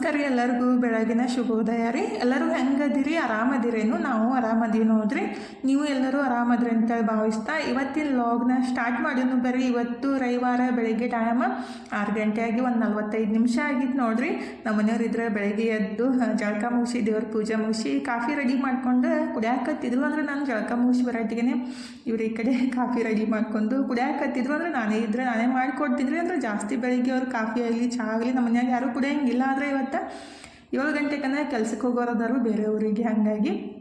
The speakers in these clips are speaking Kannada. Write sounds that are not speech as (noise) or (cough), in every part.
ನಮಸ್ಕಾರ ರೀ ಎಲ್ಲರಿಗೂ, ಬೆಳಗಿನ ಶುಭೋದಯ ರೀ. ಎಲ್ಲರೂ ಹೆಂಗದಿರಿ? ಆರಾಮದಿರೇನು? ನಾವು ಆರಾಮದೀವಿ ನೋಡ್ರಿ. ನೀವು ಎಲ್ಲರೂ ಆರಾಮದ್ರಿ ಅಂತೇಳಿ ಭಾವಿಸ್ತಾ, ಇವತ್ತಿನ ಲಾಗ್ನ ಸ್ಟಾರ್ಟ್ ಮಾಡಿದ್ನು ಬರ್ರಿ. ಇವತ್ತು ರವಿವಾರ ಬೆಳಿಗ್ಗೆ ಟೈಮ್ ಆರು ಗಂಟೆ ಆಗಿ ಒಂದು ನಲ್ವತ್ತೈದು ನಿಮಿಷ ಆಗಿತ್ತು ನೋಡ್ರಿ. ನಮ್ಮ ಮನೆಯವ್ರು ಇದ್ರೆ ಬೆಳಗ್ಗೆ ಎದ್ದು ಜಳಕ ಮುಗಿಸಿ, ದೇವ್ರ ಪೂಜೆ ಮುಗಿಸಿ, ಕಾಫಿ ರೆಡಿ ಮಾಡ್ಕೊಂಡು ಕುಡಿಯಾಕತ್ತಿದ್ರು ಅಂದ್ರೆ ನಾನು ಜಳಕ ಮುಗಿಸಿ ಬರೋಟಿಗೆ ಇವ್ರ ಈ ಕಡೆ ಕಾಫಿ ರೆಡಿ ಮಾಡ್ಕೊಂಡು ಕುಡಿಯಾಕತ್ತಿದ್ರು ಅಂದ್ರೆ ನಾನೇ ಇದ್ರೆ ನಾನೇ ಮಾಡಿಕೊಡ್ತಿದ್ರಿ. ಅಂದ್ರೆ ಜಾಸ್ತಿ ಬೆಳಿಗ್ಗೆ ಅವ್ರು ಕಾಫಿ ಆಗಲಿ ಚಹಾ ಆಗಲಿ ನಮ್ಮ ಮನ್ಯಾಗ ಯಾರೂ ಕುಡಿಯೋಂಗಿಲ್ಲ. ಆದರೆ ಇವತ್ತು ಏಳು ಗಂಟೆಗೆ ಕೆಲಸಕ್ಕೆ ಹೋಗೋರದಾರು ಬೇರೆ ಊರಿಗೆ ಹಾಗಾಗಿ